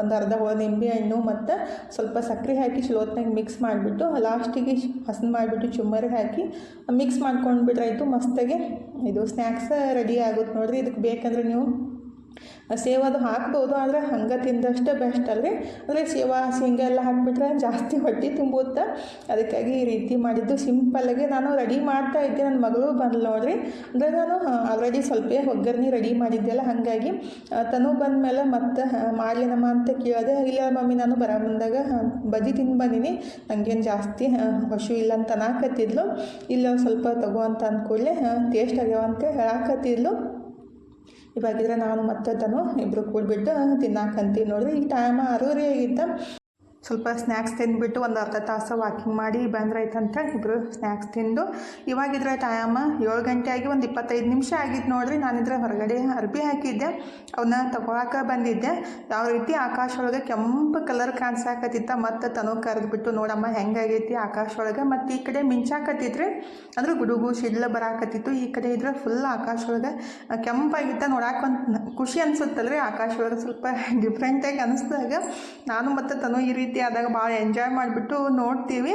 ಒಂದು ಅರ್ಧ ನಿಂಬೆ ಹಣ್ಣು ಮತ್ತು ಸ್ವಲ್ಪ ಸಕ್ಕರೆ ಹಾಕಿ ಚಲೋತ್ನಾಗ ಮಿಕ್ಸ್ ಮಾಡಿಬಿಟ್ಟು ಲಾಸ್ಟಿಗೆ ಹಸನ್ ಮಾಡಿಬಿಟ್ಟು ಚುಮ್ಮರಿ ಹಾಕಿ ಮಿಕ್ಸ್ ಮಾಡ್ಕೊಂಡು ಆಯಿತು ಮಸ್ತಾಗಿ. ಇದು ಸ್ನ್ಯಾಕ್ಸ್ ರೆಡಿ ಆಗುತ್ತೆ ನೋಡಿರಿ. ಇದಕ್ಕೆ ಬೇಕಂದ್ರೆ ನೀವು ಸೇವ್ ಅದು ಹಾಕ್ಬೋದು, ಆದರೆ ಹಂಗೆ ತಿಂದಷ್ಟೇ ಬೆಸ್ಟ್ ಅಲ್ರಿ. ಅಂದರೆ ಸೇವ ಶೇಂಗಾ ಎಲ್ಲ ಹಾಕಿಬಿಟ್ರೆ ಜಾಸ್ತಿ ಹೊಟ್ಟೆ ತುಂಬುತ್ತೆ? ಅದಕ್ಕಾಗಿ ಈ ರೀತಿ ಮಾಡಿದ್ದು ಸಿಂಪಲ್ಲಾಗಿ ನಾನು ರೆಡಿ ಮಾಡ್ತಾ ಇದ್ದೆ. ನನ್ನ ಮಗಳು ಬಂದ್ಲು ನೋಡ್ರಿ. ಅಂದರೆ ನಾನು ಆಲ್ರೆಡಿ ಸ್ವಲ್ಪ ಒಗ್ಗರಣೆ ರೆಡಿ ಮಾಡಿದ್ದೆಲ್ಲ. ಹಾಗಾಗಿ ತನು ಬಂದ ಬಂದಮೇಲೆ ಮತ್ತೆ ಮಾಡ್ಲೇನಮ್ಮ ಅಂತ ಕೇಳಿದೆ. ಇಲ್ಲ ಮಮ್ಮಿ, ನಾನು ಬರ ಬಂದಾಗ ಬಜ್ಜಿ ತಿಂದು ಬಂದೀನಿ. ನನಗೇನು ಜಾಸ್ತಿ ಹಶು ಇಲ್ಲ ಅಂತ ಅನ್ನಕತ್ತಿದ್ಲು. ಇಲ್ಲ ಸ್ವಲ್ಪ ತಗೋ ಅಂತ ಅಂದ್ಕೊಳ್ಳೆ ಟೇಸ್ಟ್ ಆಗ್ಯಾವ ಅಂತ ಹೇಳಾಕತ್ತಿದ್ಲು. ಇವಾಗಿದ್ರೆ ನಾನು ಮತ್ತೆ ತನು ಇಬ್ಬರು ಕೂಡಿಬಿಟ್ಟು ತಿನ್ನಾಕಂತೀವಿ ನೋಡಿರಿ. ಈ ಟೈಮ್ ಆರೂವರೆ ಆಗಿತ್ತ. ಸ್ವಲ್ಪ ಸ್ನ್ಯಾಕ್ಸ್ ತಿಂದುಬಿಟ್ಟು ಒಂದು ಅರ್ಧ ತಾಸು ವಾಕಿಂಗ್ ಮಾಡಿ ಬಂದ್ರಾಯ್ತಂತ ಇಬ್ಬರು ಸ್ನ್ಯಾಕ್ಸ್ ತಿಂದು. ಇವಾಗಿದ್ರೆ ಟೈಮ ಏಳು ಗಂಟೆ ಆಗಿ ಒಂದು ಇಪ್ಪತ್ತೈದು ನಿಮಿಷ ಆಗಿತ್ತು ನೋಡ್ರಿ. ನಾನಿದ್ರೆ ಹೊರಗಡೆ ಅರ್ಬಿ ಹಾಕಿದ್ದೆ. ಅವನ್ನ ತಗೊಳಕ್ಕೆ ಬಂದಿದ್ದೆ. ಯಾವ ರೀತಿ ಆಕಾಶ ಒಳಗೆ ಕೆಂಪು ಕಲರ್ ಕಾಣಿಸಾಕತ್ತಿತ್ತ ಮತ್ತು ತನು ಕರೆದ್ಬಿಟ್ಟು, ನೋಡಮ್ಮ, ಹೆಂಗಾಗೈತಿ ಆಕಾಶ ಒಳಗೆ? ಮತ್ತು ಈ ಕಡೆ ಮಿಂಚಾಕತ್ತಿದ್ರಿ ಅಂದ್ರೆ ಗುಡುಗು ಸಿಡ್ಲ ಬರಾಕತ್ತಿತ್ತು. ಈ ಕಡೆ ಇದ್ರೆ ಫುಲ್ ಆಕಾಶ ಒಳಗೆ ಕೆಂಪಾಗಿತ್ತ ನೋಡಾಕ ಒಂದು ಖುಷಿ ಅನ್ಸುತ್ತಲ್ರಿ? ಆಕಾಶ ಒಳಗೆ ಸ್ವಲ್ಪ ಡಿಫ್ರೆಂಟಾಗಿ ಅನಿಸ್ದಾಗ ನಾನು ಮತ್ತು ತನು ಈ ರೀತಿ ಆದಾಗ ಭಾಳ ಎಂಜಾಯ್ ಮಾಡಿಬಿಟ್ಟು ನೋಡ್ತೀವಿ.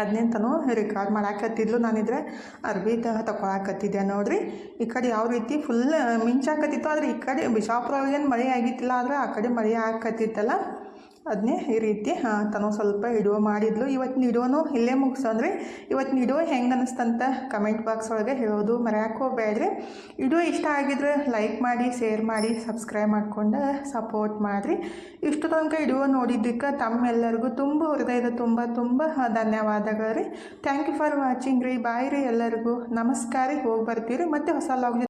ಅದನ್ನೇ ತನು ರೆಕಾರ್ಡ್ ಮಾಡಾಕತ್ತಿದ್ಲು ನಾನಿದ್ರೆ, ಅರ್ಬಿ ತಗೊಳಕತ್ತಿದ್ದೆ ನೋಡ್ರಿ? ಈ ಕಡೆ ಯಾವ ರೀತಿ ಫುಲ್ ಮಿಂಚಾಕತ್ತಿತ್ತು, ಆದರೆ ಈ ಕಡೆ ಬಿಜಾಪುರ ಏನು ಮಳೆ ಆಗಿತ್ತಿಲ್ಲ, ಆದರೆ ಆ ಕಡೆ ಮಳೆ ಆಕತ್ತಿತ್ತಲ್ಲ ಅದನ್ನೇ ಈ ರೀತಿ ತನು ಸ್ವಲ್ಪ ವಿಡಿಯೋ ಮಾಡಿದ್ಲು. ಇವತ್ತಿನ ವಿಡಿಯೋನು ಇಲ್ಲೇ ಮುಗಿಸಂದ್ರಿ ಇವತ್ತಿನ ವಿಡಿಯೋ ಹೆಂಗೆ ಅನ್ನಿಸ್ತಂತ ಕಮೆಂಟ್ ಬಾಕ್ಸ್ ಒಳಗೆ ಹೇಳೋದು ಮರೆಯಕ್ಕೆ ಹೋಗ್ಬೇಡ್ರಿ. ವಿಡಿಯೋ ಇಷ್ಟ ಆಗಿದ್ರೆ ಲೈಕ್ ಮಾಡಿ ಶೇರ್ ಮಾಡಿ ಸಬ್ಸ್ಕ್ರೈಬ್ ಮಾಡ್ಕೊಂಡು ಸಪೋರ್ಟ್ ಮಾಡಿರಿ. ಇಷ್ಟು ತನಕ ವಿಡಿಯೋ ನೋಡಿದ್ದಕ್ಕೆ ತಮ್ಮೆಲ್ಲರಿಗೂ ತುಂಬ ಹೃದಯದ ತುಂಬ ತುಂಬ ಧನ್ಯವಾದಗಳು ರೀ. ಥ್ಯಾಂಕ್ ಯು ಫಾರ್ ವಾಚಿಂಗ್ ರೀ. ಬಾಯ್ ರೀ ಎಲ್ಲರಿಗೂ. ನಮಸ್ಕಾರ ಹೋಗಿ ಬರ್ತೀರಿ. ಮತ್ತೆ ಹೊಸ ಲಾಗ್